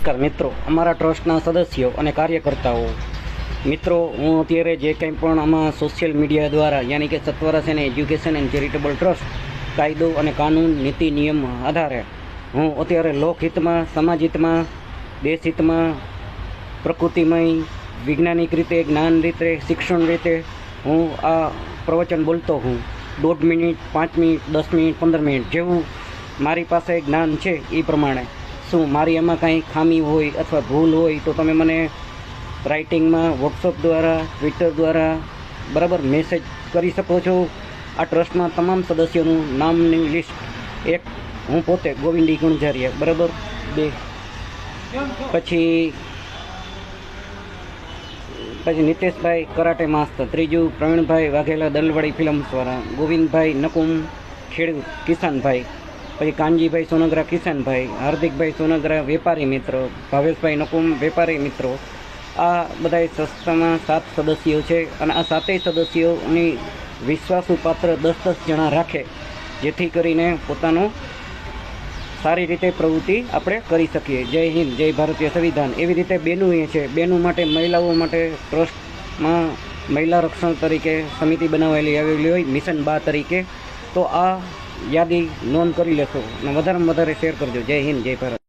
નમસ્કાર મિત્રો. અમારા ટ્રસ્ટના સદસ્યો અને કાર્યકર્તાઓ. મિત્રો, હું અત્યારે જે કંઈ પણ આમાં સોશિયલ મીડિયા દ્વારા યાની કે સત્વરા સેના એજ્યુકેશન એન્ડ ચેરિટેબલ ટ્રસ્ટ કાયદો અને કાનૂન, નીતિ, નિયમ આધારે હું અત્યારે લોકહિતમાં, સમાજહિતમાં, દેશહિતમાં, પ્રકૃતિમય, વૈજ્ઞાનિક રીતે, જ્ઞાન રીતે, શિક્ષણ રીતે હું આ પ્રવચન બોલતો હું. દોઢ મિનિટ, પાંચ મિનિટ, દસ મિનિટ, પંદર મિનિટ જેવું મારી પાસે જ્ઞાન છે એ પ્રમાણે. શું મારી એમાં કાંઈ ખામી હોય અથવા ભૂલ હોય તો તમે મને રાઇટિંગમાં વોટ્સઅપ દ્વારા ટ્વિટર દ્વારા બરાબર મેસેજ કરી શકો છો. આ ટ્રસ્ટમાં તમામ સદસ્યોનું નામની લિસ્ટ એક હું પોતે ગોવિંદી ગુણજારિયા બરાબર? બે. પછી પછી નિતેશભાઈ કરાટે માસ્તર, ત્રીજું પ્રવીણભાઈ વાઘેલા દલવાડી ફિલ્મ્સવાળા ગોવિંદભાઈ નકુમ ખેડૂત, કિસાનભાઈ પછી કાનજીભાઈ સોનગરા, કિશનભાઈ, હાર્દિકભાઈ સોનગરા, વેપારી મિત્રો, ભાવેશભાઈ નકુમ, વેપારી મિત્રો, આ બધા સંસ્થામાં સાત સદસ્યો છે અને આ સાતેય સદસ્યોની વિશ્વાસુ પાત્ર દસ દસ જણા રાખે, જેથી કરીને પોતાનું સારી રીતે પ્રવૃત્તિ આપણે કરી શકીએ. જય હિન્દ, જય ભારતીય સંવિધાન. એવી રીતે બેનું એ છે. બેનું માટે મહિલાઓ માટે ટ્રસ્ટમાં મહિલા રક્ષણ તરીકે સમિતિ બનાવેલી આવેલી હોય, મિશન બા તરીકે. તો આ યાદી નોંધ કરી લેશો અને વધારેમાં વધારે શેર કરજો. જય હિન્દ જય ભારત.